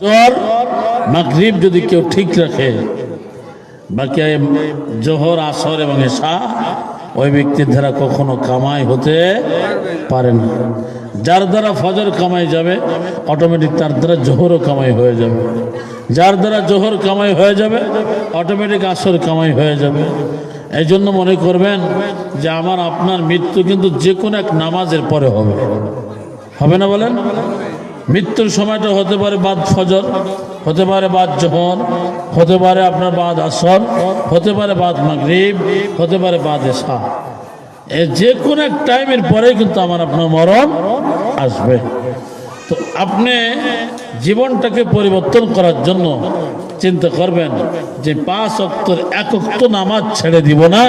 জ্বর মাগরিব যদি কেউ ঠিক রাখে, বাকি জোহর, আসর এবং এশা, ওই ব্যক্তির দ্বারা কখনো কামাই হতে পারে না। যার দ্বারা ফজর কামাই যাবে অটোমেটিক তার দ্বারা জোহরও কামাই হয়ে যাবে। যার দ্বারা জোহর কামাই হয়ে যাবে অটোমেটিক আসর কামাই হয়ে যাবে। এই জন্য মনে করবেন যে আমার, আপনার মৃত্যু কিন্তু যে কোনো এক নামাজের পরে হবে। হবে না বলেন? মৃত্যুর সময়টা হতে পারে বাদ ফজর, হতে পারে বাদ জহর, হতে পারে আপনার বাদ আসর, হতে পারে বাদ মাগরিব, হতে পারে বাদ এসা যে কোনো এক টাইমের পরে কিন্তু আমার আপনার মরণ আসবে। তো আপনি জীবনটাকে পরিবর্তন করার জন্য চিন্তা করবেন যে পাঁচ অক্তর এক অক্ত নামাজ ছেড়ে দিব না,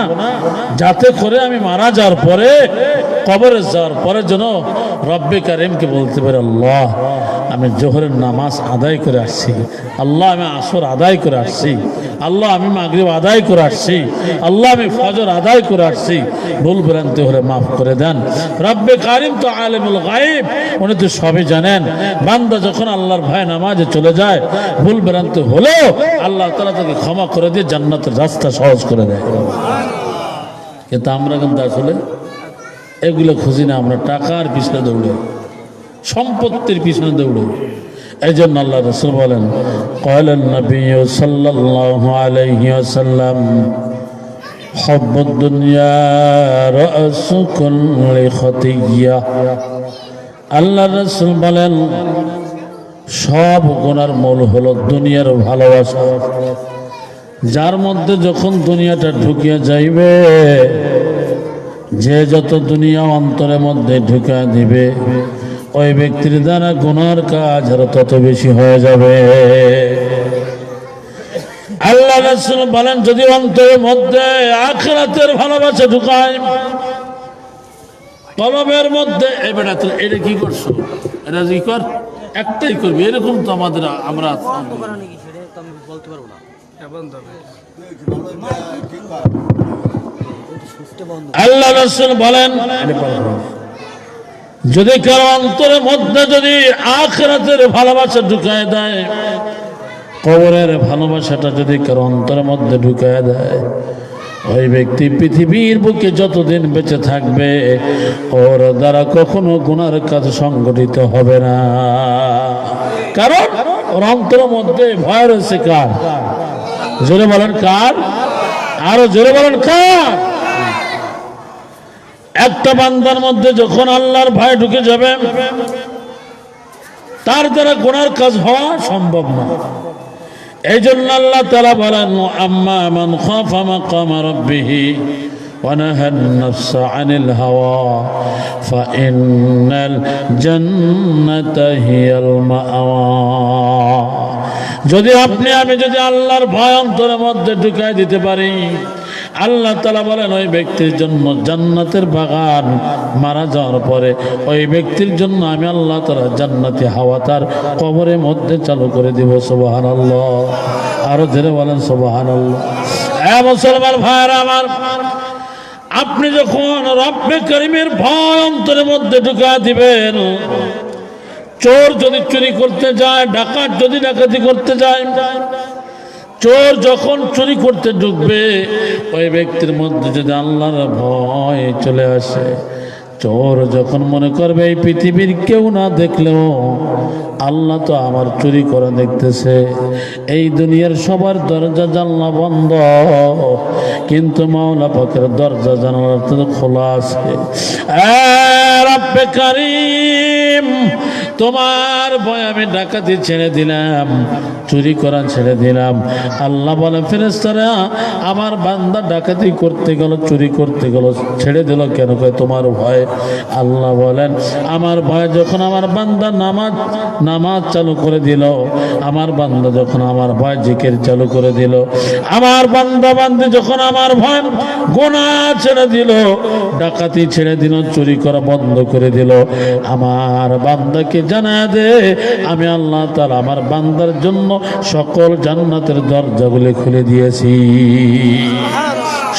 যাতে করে আমি মারা যাওয়ার পরে, কবরে যাওয়ার পরে যেন রব্বে কারিমকে বলতে পারে আল্লাহ। আমি জোহরের নামাজ আদায় করে আসছি। আল্লাহ আমি আসর আদায় করে আসছি। আল্লাহ আমি মাগরিব আদায় করে আসছি। আল্লাহ আমি ফজর আদায় করে আসছি। ভুল ভ্রান্তি হলে মাফ করে দেন। রব্বে কারিম তো আলেমুল গাইব উনি তো সবই জানেন। বান্দা যখন আল্লাহর ভয় নামাজে চলে যায়, ভুল ভ্রান্তি হলেও আল্লাহ তালা তাকে ক্ষমা করে দিয়ে জান্নাতের রাস্তা সহজ করে দেয়। কিন্তু আমরা কিন্তু আসলে এগুলো খুঁজি না, আমরা টাকার পিছনে দৌড়ে। সম্পত্তির পিছনে দৌড়ে এই জন্য আল্লাহ রসুল বলেন কয়লেন নবী সাল্লাল্লাহু আলাইহি ওয়াসাল্লাম حب الدنيا رأس كل خطية আল্লাহ রসুল বলেন সব গুণার মূল হলো দুনিয়ার ভালোবাসা যার মধ্যে যখন দুনিয়াটা ঢুকিয়ে যাইবে যে যত দুনিয়া অন্তরের মধ্যে ঢুকা দিবে ওই ব্যক্তির দ্বারা গুনার কাজ আরও তত বেশি হয়ে যাবে। আল্লাহ রাসূল বলেন যদি অন্তরের মধ্যে আখরাতের ভালোবাসা ঢুকায় কলমের মধ্যে এই বেটা তো এটা কি করছ? এটা কি কর? একটাই করবি এরকম তো আমাদের আমরা বলতে পারব না। আল্লাহ রসুল বলেন যদি কারও অন্তরের মধ্যে যদি আখরাতের ভালোবাসা ঢুকায় দেয়, কবরের ভালোবাসাটা যদি কারও অন্তরের মধ্যে ঢুকায় দেয়, ওই ব্যক্তি পৃথিবীর বুকে যতদিন বেঁচে থাকবে, ওর দ্বারা কখনো গুনার কাজ সংগঠিত হবে না। কারণ ওর অন্তরের মধ্যে ভয় রয়েছে কার? জোরে বলেন কার? আরও জোরে বলেন কার? একটা বান্দার মধ্যে যখন আল্লাহর ভয় ঢুকে যাবে তার দ্বারা গোনার কাজ হওয়া সম্ভব না এই জন্য আল্লাহ তালা বলেন আম্মা মান খাফা মাকাম রাব্বিহি ونهى النفس عن الهوى فإن الجنة هي المأوى যদি আপনি, আমি যদি আল্লাহর ভয় অন্তরের মধ্যে ঢুকাই দিতে পারি, আল্লাহ তালা বলেন, ওই ব্যক্তির জন্য জান্নাতের বাগান মারা যাওয়ার পরে ওই ব্যক্তির জন্য আমি আল্লাহ তালা জান্নাতি হাওয়া তার কবরের মধ্যে চালু করে দিব সোবাহান আল্লাহ আরও ধীরে বলেন সোবাহান আল্লাহ মুসলমান ভাইয়ের আমার, আপনি যখন রব্বে করিমের ভয় অন্তরের মধ্যে ঢুকা দিবেন চোর যদি চুরি করতে যায়, ডাকাত যদি ডাকাতি করতে যায়, চোর যখন চুরি করতে ঢুকবে, ওই ব্যক্তির মধ্যে যদি আল্লাহর ভয় চলে আসে চোর যখন মনে করবে এই পৃথিবীর কেউ না দেখলেও আল্লাহ তো আমার চুরি করে দেখতেছে। এই দুনিয়ার সবার দরজা জানলা বন্ধ। কিন্তু মাওলা পাকের দরজা জানালা তো খোলা আছে। তোমার ভয় আমি ডাকাতি ছেড়ে দিলাম, চুরি করা ছেড়ে দিলাম। আল্লাহ বলে ফেরেস্তারা আমার বান্দা ডাকাতি করতে গেল, চুরি করতে গেল, ছেড়ে দিল কেন? কয়, তোমার ভয়। আল্লাহ বলেন, আমার ভয় যখন আমার বান্দা নামাজ নামাজ চালু করে দিল, আমার বান্দা যখন আমার ভয় জিকের চালু করে দিল, আমার বান্দা বান্দি যখন আমার ভয় গোনা ছেড়ে দিল, ডাকাতি ছেড়ে দিল, চুরি করা বন্ধ করে দিল, আমার বান্দাকে জানা দে, আমি আল্লাহ তার আমার বান্দার জন্য সকল জান্নাতের দরজাগুলি খুলে দিয়েছি।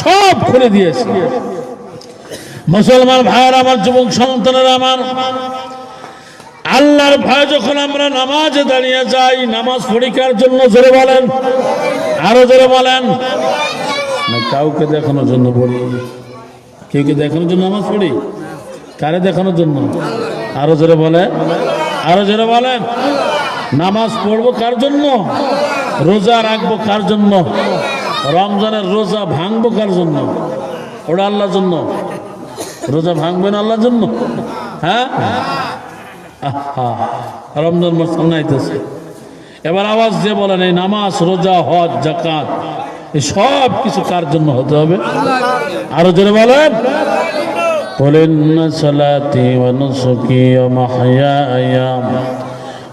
সব খুলে দিয়েছি। মুসলমান ভাইয়ের, আমার যুবক সন্তানের, আমার আল্লাহর ভয় যখন আমরা নামাজে দাঁড়িয়ে যাই, নামাজ পরীক্ষার জন্য জোরে বলেন, আরও জোরে বলেন। কাউকে দেখানোর জন্য পড়ি। কেউ কে দেখানোর জন্য নামাজ পড়ি? কারে দেখানোর জন্য? আরও জোরে বলে আরও জোরে বলেন। নামাজ পড়ব কার জন্য? রোজা রাখব কার জন্য? রমজানের রোজা ভাঙবো কার জন্য? ওটা আল্লাহর জন্য। রোজা ভাঙবেন আল্লাহর জন্য? হ্যাঁ? রমজান মাস সামনে এবার আওয়াজ দিয়ে বলেন, এই নামাজ, রোজা, হজ জাকাত এই সব কিছু কার জন্য হতে হবে? আরও জোরে বলেন। বলেন সালাতি ওয়া নুসুকি ওয়া মাহইয়া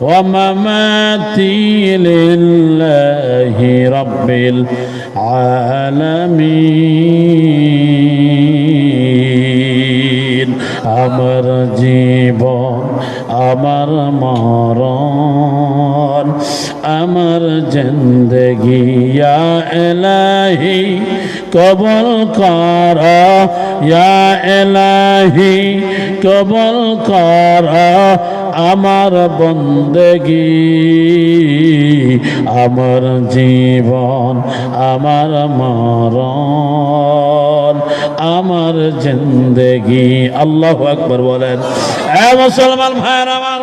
ওয়া মামাতি লিল্লাহি রাব্বিল আমার জীবন আমার মরণ আমার জিন্দগি ইয়া এলাহি কবল কর ইয়া এলাহি কবল কর আমার বন্দেগি, আমার জীবন, আমার মরণ, আমার জিন্দগি। আল্লাহ আকবর বলেন। মুসলমান ভাইয়ের আমার,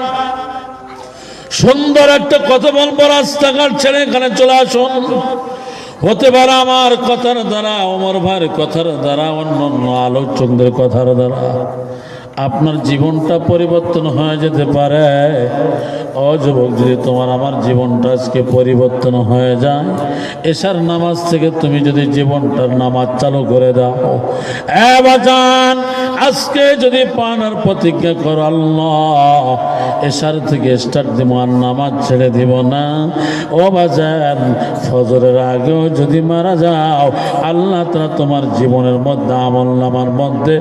সুন্দর একটা কথা বলব, রাস্তাঘাট ছেড়ে এখানে চলে আসুন। হতে পারে আমার কথার দ্বারা অমর ভাইয়ের কথার দ্বারা অন্য অন্য আলোচকদের কথার দ্বারা আপনার জীবনটা পরিবর্তন হয়ে যেতে পারে। ও যুবক, যদি তোমার আমার জীবনটা আজকে পরিবর্তন হয়ে যায়, এশার নামাজ থেকে তুমি যদি জীবনটার নামাজ চালু করে দাও। বাজান, আজকে যদি পানার প্রতিজ্ঞা করো, আল্লাহ, এশার থেকে স্টার্ট দিব আর নামাজ ছেড়ে দিব না। ও বাজান, ফজরের আগেও যদি মারা যাও, আল্লাহ তারা তোমার জীবনের মধ্যে আমল নামার মধ্যে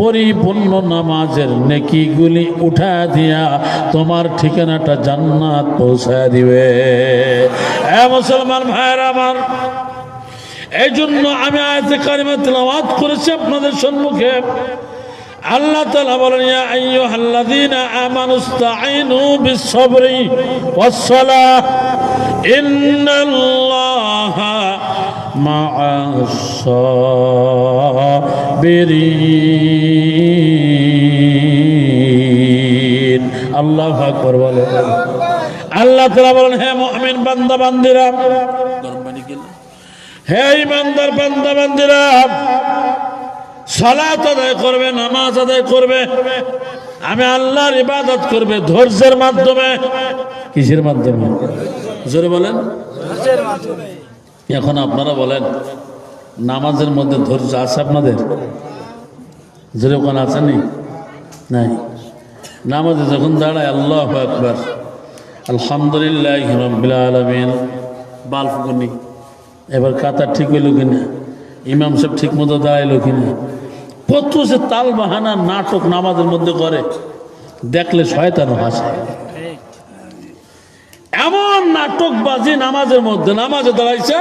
পরিপূর্ণ নামাজের নেকিগুলি উঠা দিয়া তোমার ঠিকানাটা জান্নাত পৌঁছায় দিবে। এ মুসলমান ভাইয়ের আমার এই জন্য আমি আয়াতে কারিমা তেলাওয়াত করেছি আপনাদের সম্মুখে। আল্লাহ মা'আস-সাবিরিন। আল্লাহু আকবার বলেন আল্লাহ তাআলা বলেন, হে মুমিন বান্দা বান্দিরা হে ইমানদার বান্দা বান্দিরা সালাত আদায় করবে, নামাজ আদায় করবে, আমি আল্লাহর ইবাদত করবে ধৈর্যের মাধ্যমে। কিসের মাধ্যমে? জোরে বলেন। এখন আপনারা বলেন, নামাজের মধ্যে ধৈর্য আছে আপনাদের? জোরে ওখানে আছেনি নাই। নামাজে যখন দাঁড়ায়, আল্লাহ আকবার। আলহামদুলিল্লাহ রবিল আলমিন। বালফুকুনি এবার কাতার ঠিক হইল কিনা? ইমাম সাহেব ঠিক মতো দাঁড়াইলো কিনা? কত যে তাল বাহানা নাটক নামাজের মধ্যে করে। দেখলে শয়তানো হাসে এমন নাটক বাজি নামাজের মধ্যে, নামাজে দাঁড়াইছে,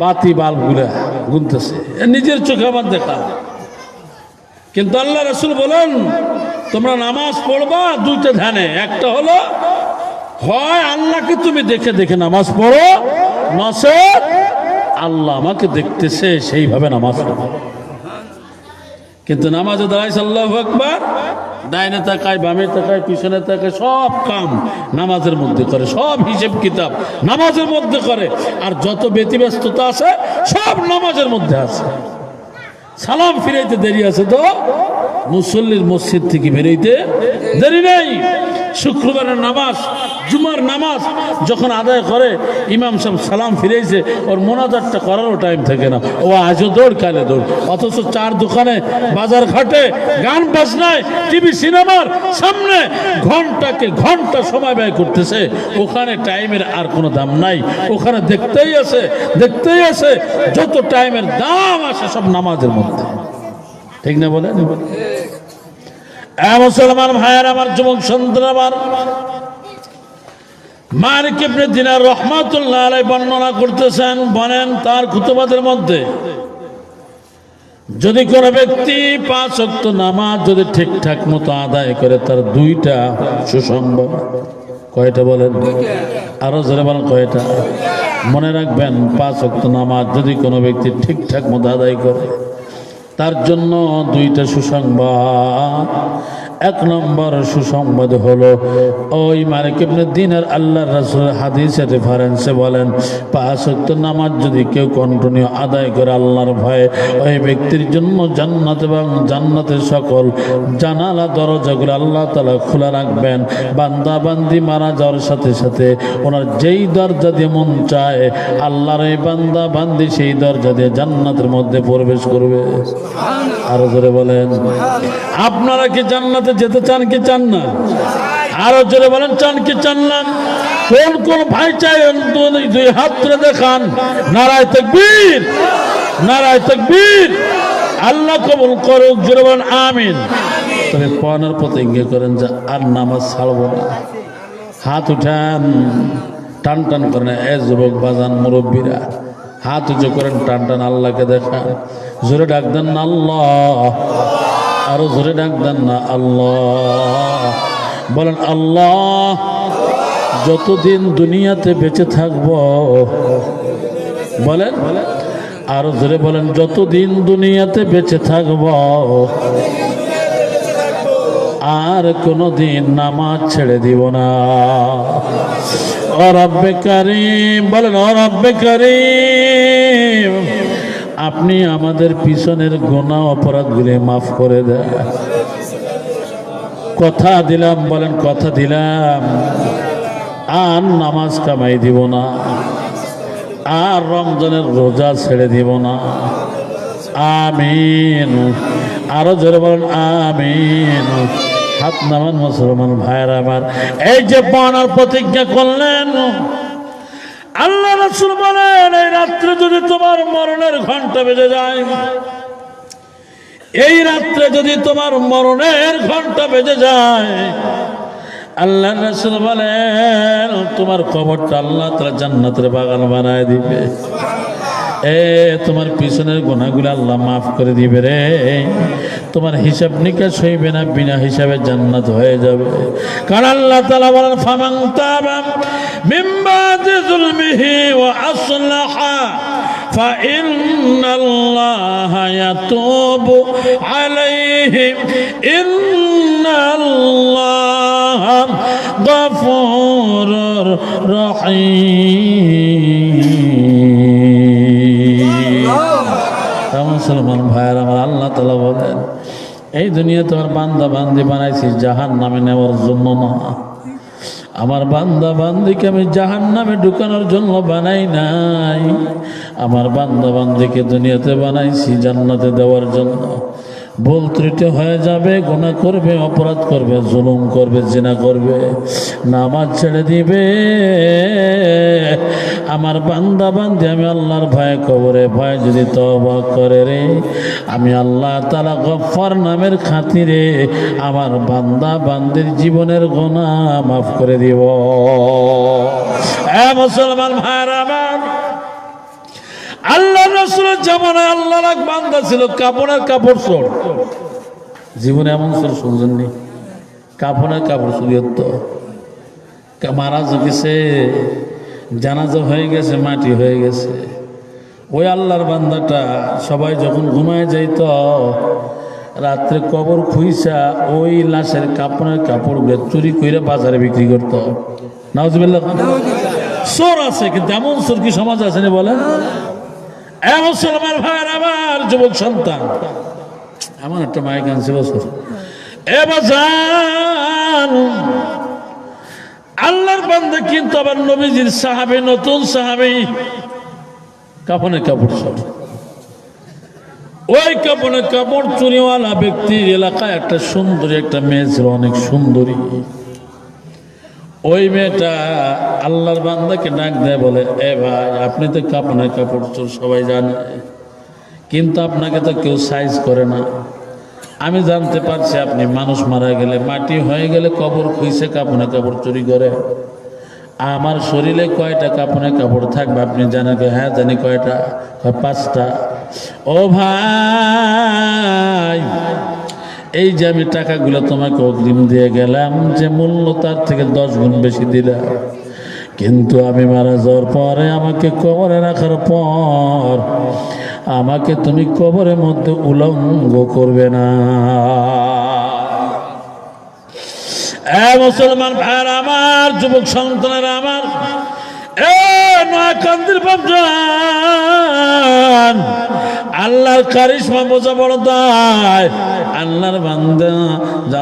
বাতি বাল্বগুলা গুনতেছে। নিজের চোখে আমার দেখা কিন্তু আল্লাহ রসুল বলেন, তোমরা নামাজ পড়বা দুইটা ধ্যানে। একটা হলো, হয় আল্লাহকে তুমি দেখে দেখে নামাজ পড়ো নসে আল্লাহ আমাকে দেখতেছে সেইভাবে নামাজ পড়ো। কিন্তু নামাজে দাঁড়াইছে আল্লাহ আকবার। ডাইনে তাকায় বামে তাকায় পিছনে তাকায় সব কাম নামাজের মধ্যে করে, সব হিসেব কিতাব নামাজের মধ্যে করে। আর যত ব্যতিব্যস্ততা আছে, সব নামাজের মধ্যে আছে। সালাম ফিরাইতে দেরি আছে তো? মুসল্লির মসজিদ থেকে বেরোইতে দেরি নেই। শুক্রবারের নামাজ, জুমার নামাজ যখন আদায় করে, ইমাম সাহেব সালাম ফিরেছে ওর মোনাজারটা করারও টাইম থাকে না। ও আজও দৌড়, কালে দৌড়। অথচ চার দোকানে, বাজার ঘাটে, গান বাজনায় টিভি সিনেমার সামনে ঘন্টাকে ঘণ্টা সময় ব্যয় করতেছে। ওখানে টাইমের আর কোনো দাম নাই। ওখানে দেখতেই আছে দেখতেই আছে, যত টাইমের দাম আসে সব নামাজের মধ্যে। ঠিক না বলে? মুসলমান ভাইয়ার আমার যুবক সন্তান আমার। মালিক ইবনে দিনার রহমাতুল্লাহ আলাই বর্ণনা করতেছেন, বলেন তার খুতবাদের মধ্যে যদি কোনো ব্যক্তি পাঁচ অক্ত নামাজ যদি ঠিকঠাক মতো আদায় করে, তার দুইটা সুসংবাদ। কয়টা বলেন? আরও জোরে বলেন কয়টা? মনে রাখবেন, পাঁচ অক্ত নামাজ যদি কোনো ব্যক্তি ঠিকঠাক মতো আদায় করে তার জন্য দুইটা সুসংবাদ। এক নম্বর সুসংবাদ হলো, ওই মালিক ইবনে দিনের আল্লাহ রাসূল হাদিসের রেফারেন্সে বলেন, পাঁচ ওয়াক্ত নামাজ যদি কেউ কন্টিনিউ আদায় করে আল্লাহর ভয়ে, ওই ব্যক্তির জন্য জান্নাত এবং জান্নাতের সকল জানালা, দরজাগুলো আল্লাহ তালা খোলা রাখবেন। বান্দা বান্দি মারা যাওয়ার সাথে সাথে ওনার যেই দরজা দিয়ে মন চায়, আল্লাহর এই বান্দা বান্দি সেই দরজা দিয়ে জান্নাতের মধ্যে প্রবেশ করবে। আরও জোরে বলেন, আপনারা কি জান্নাতে যেতে চান কি চান না? আরও জোরে বলেন, চান কি চান না? কোন কোন ভাই চাই দুই- দুই হাত তুলে দেখান। নারায় তকবীর নারায় তকবীর। আল্লাহ কবুল করুক, জোরে বলেন, আমিন। তবে পনেরো প্রতিজ্ঞা করেন যে আর নামাজ ছাড়বো না। হাত উঠান, টান টান করেন, এ যুবক বাজান মুরব্বীরা। হাত উঁচু করেন, টান টান আল্লাহকে দেখান। জোরে ডাক দেন, আল্লাহ। আরও ধরে ডাক দেন না, আল্লাহ। বলেন, আল্লাহ, যতদিন দুনিয়াতে বেঁচে থাকব, বলেন, আরও ধরে বলেন, যতদিন দুনিয়াতে বেঁচে থাকব, আর কোনো দিন নামাজ ছেড়ে দিব না। অরব্বে কারিম, বলেন অরব্বে কারিম। আপনি আমাদের পিছনের গোনা অপরাধগুলি মাফ করে দেন। কথা দিলাম, বলেন কথা দিলাম। আর নামাজ কামাই দিব না। আর রমজানের রোজা ছেড়ে দিব না। আমিন। আরও জোরে বলেন, আমিন। হাত নামান মুসলমান ভাইয়ের আমার। এই যে পানার প্রতিজ্ঞা করলেন আল্লাহ রসুল বলেন, এই রাত্রে যদি তোমার মরণের ঘণ্টা বেজে যায়, এই রাত্রে যদি তোমার মরণের ঘণ্টা বেজে যায়, আল্লাহ রসুল বলেন, তোমার কবরটা আল্লাহ তারা জান্নাতের বাগান বানায় দিবে। এ তোমার পিছনের গোনাগুলো আল্লাহ মাফ করে দিবে রে তোমার হিসাব নিকাশ হইবে না বিনা হিসাবে জান্নাত হয়ে যাবে কারণ আল্লাহ তালা বলেন ফামাং তাবা মিম্বাদি যুলমিহি ওয়া আসলাহা فإن الله يتوب عليه إن الله غفور رحيم মুসলমান ভাইয়ের আমার আল্লাহ তালা বলেন, এই দুনিয়া তোমার বান্দা বান্দি বানাইছি জাহান নামে নেওয়ার জন্য না। আমার বান্দা বান্দিকে আমি জাহান নামে ঢুকানোর জন্য বানাই নাই। আমার বান্দা বান্দিকে দুনিয়াতে বানাইছি, জান্নাতে দেওয়ার জন্য। ভুল ত্রুটি হয়ে যাবে গুণা করবে, অপরাধ করবে, জুলুম করবে, জিনা করবে, নামাজ ছেড়ে দিবে। আমার বান্দা বান্দি, আমি আল্লাহর ভয় কবরে ভয় যদি তবা করে রে, আমি আল্লাহ তালা গফার নামের খাতিরে আমার বান্দা বান্দির জীবনের গোনা মাফ করে দিব। এ মুসলমান ভাইরা রসুলের জামানায় আল্লাহর এক বান্দা ছিল কাপড়ের কাপড় চোর। জীবনে এমন চোর শুনছেননি কাপড়ের কাপড় চুরিয়ত মারা গেছে জানাজা হয়ে গেছে মাটি হয়ে গেছে। ওই আল্লাহর বান্দাটা সবাই যখন ঘুমায় যাইত রাত্রে কবর খুইসা ওই লাশের কাপড়ের কাপড়গুলো চুরি করে বাজারে বিক্রি করতো। নাউজবিল্লাহ চোর আছে কিন্তু এমন চোর কি সমাজ আছে এ মুসলমান ভাইয়ের আমার যুবক সন্তান। এমন একটা মাইক আনছে বছর এ আল্লাহর বান্দা কিন্তু আবার নবীজির সাহাবে, নতুন সাহাবে। কাপনে কাপড় সব। ওই কাপনে কাপড় চুরিওয়ালা ব্যক্তির এলাকায় একটা সুন্দরী একটা মেয়ে ছিল, অনেক সুন্দরী। ওই মেয়েটা আল্লাহর বান্দাকে ডাক দেয়, বলে, এ ভাই, আপনি তো কাপনে কাপড় চোর সবাই জানে, কিন্তু আপনাকে তো কেউ সাইজ করে না। আমি জানতে পারছি আপনি মানুষ মারা গেলে, মাটি হয়ে গেলে কবর খুইছে কাপনে কাপড় চুরি করে। আমার শরীরে কয়টা কাপনে কাপড় থাকবে, আপনি জানেন? হ্যাঁ জানি কয়টা, কয় পাঁচটা। ও ভাই এই যে আমি টাকাগুলো তোমাকে অগ্রিম দিয়ে গেলাম, যে মূল্য তার থেকে দশ গুণ বেশি দিলাম। কিন্তু আমি মারা যাওয়ার পরে আমাকে কবরে রাখার পর আমাকে তুমি কবরের মধ্যে উলঙ্গ করবে না। মুসলমান ভাইয়ের আমার, যুবক সন্তানের আমার, এ নয়াকান্দির বাবজান আল্লাহর কারিশমা বোঝা বড় দায়। আল্লাহর বান্দা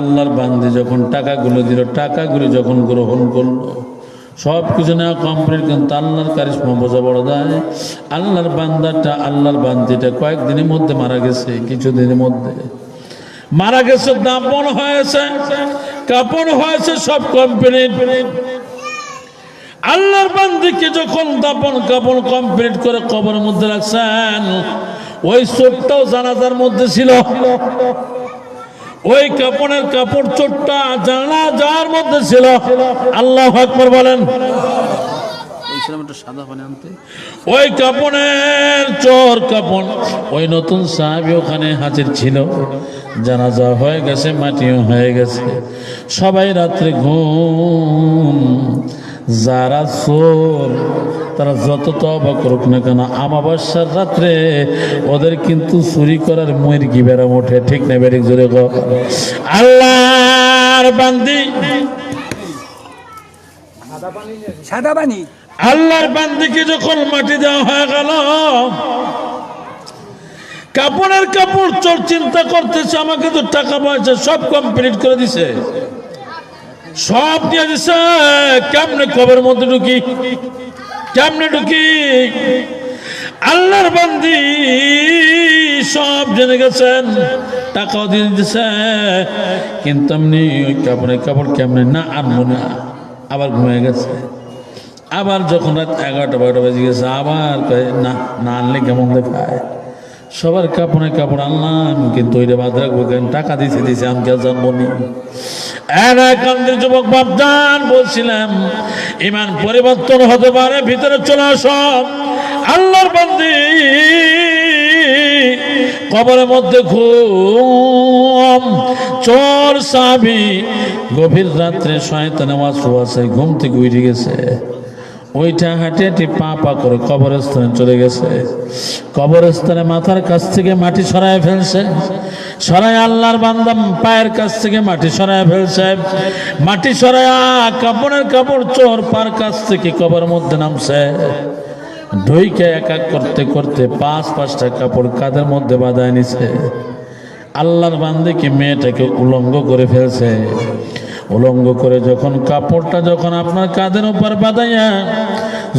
আল্লাহর বান্দি যখন টাকাগুলো দিল, টাকাগুলো যখন গ্রহণ করল সব কিছু নেওয়া কমপ্লিট কিন্তু আল্লাহর কারিশমা বোঝা বড় দায়। আল্লাহর বান্দাটা, আল্লাহর বান্দিটা কয়েকদিনের মধ্যে মারা গেছে, কিছুদিনের মধ্যে। মারা গেছে, দাপন হয়েছে, কাপন হয়েছে, সব কমপ্লিট আল্লাহর বান্দিকে যখন দাপন কাপন কমপ্লিট করে কবরের মধ্যে রাখছেন ওই চোটটাও জানাজার মধ্যে ছিল। ওই কাপড়ের কাপড় চোটটা জানাজার মধ্যে ছিল। আল্লাহ আকবর বলেন। ওই চোর ওই নতুন সাহাবি ওখানে হাজির ছিল। জানাজা হয়ে গেছে মাটিও হয়ে গেছে। সবাই রাত্রে ঘুম। যারা চোর তারা যত তবা করুক না কেন আমাবস্যার রাত্রে ওদের কিন্তু চুরি করার মুরগি বেড়াম ওঠে ঠিক না বেড়ে জোরে আল্লাহর বান্দি। সাদা পানি। আল্লাহর বান্দিকে যখন মাটি দেওয়া হয়ে গেল? কাপড়ের কাপড় চোর চিন্তা করতেছে আমাকে তো টাকা পয়সা সব কমপ্লিট করে দিছে। সব দিয়ে দিছে কেমনে কবের মধ্যে ঢুকি? কেমনে ঢুকি? আল্লাহর বান্দি সব জেনে গেছেন, টাকাও দিয়ে দিছে কিন্তু এমনি ওই কাপড়ের কাপড় কেমনে না আনব না আবার ঘুমিয়ে গেছে। আবার যখন রাত এগারোটা, বারোটা বেজে গেছে, আবার কয়ে, না না আনলে কেমন দেখায়? সবার কাপড়ে কাপড় আনলাম, কিন্তু ওইটা বাদ রাখব কেন টাকা দিছে দিছে, আমি কে জানব নি? যুবক বাপদান বলছিলাম ইমান পরিবর্তন হতে পারে, ভিতরে চলে আস। আল্লাহর বান্দি কবরের মধ্যে ঘুম। চোর সাবি গভীর রাত্রে শয়তানে ওয়াসে ঘুম থেকে উঠে গেছে। ওইটা হাঁটে হাঁটে পা পা করে কবরস্থানে চলে গেছে। কবরস্থানে মাথার কাছ থেকে মাটি সরায় ফেলছে। সরাই আল্লাহর বান্দাম পায়ের কাছ থেকে মাটি সরায় ফেলছে। মাটি সরায় কাপড়ের কাপড় চোর পার কাছ থেকে কবর মধ্যে নামছে। ঢইকে এক এক করতে করতে পাঁচ পাঁচটা কাপড় কাদের মধ্যে বাঁধায় নিছে। আল্লাহর বান্দিকে মেয়েটাকে উলঙ্গ করে ফেলছে। উলঙ্গ করে যখন কাপড়টা যখন আপনার কাঁধের উপর বাঁধাইয়া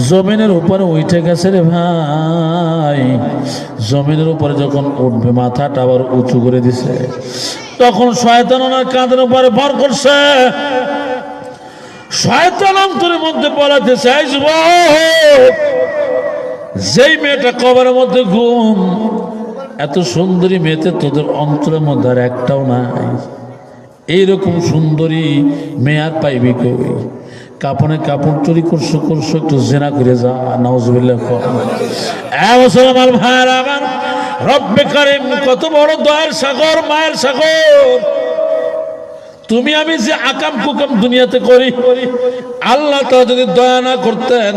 জমিনের উপরে উঠে গেছে রে ভাই, জমিনের উপরে যখন উঠবে, মাথাটা আবার উঁচু করে দিছে। তখন শয়তান ওনার কাঁধের উপরে ভর করছে। শয়তান অন্তরের মধ্যে বলাতে চাই যেই মেয়েটা কবরের মধ্যে ঘুম, এত সুন্দরী মেয়েতে তোদের অন্তরের মধ্যে আর একটাও নাই। এইরকম সুন্দরী মেয়ে আর পাইবি কই? কাপড়ে কাপড় চুরি করছ করছ, একটু জেনা করে যা নওয়াজবিল্লাহ মুসলমান ভাইয়ের আমার, রব্বে কারিম, কত বড় দয়ার সাগর, মায়ের সাগর। তুমি আমি যে আকাম কুকাম দুনিয়াতে করি, আল্লাহ তা যদি দয়া না করতেন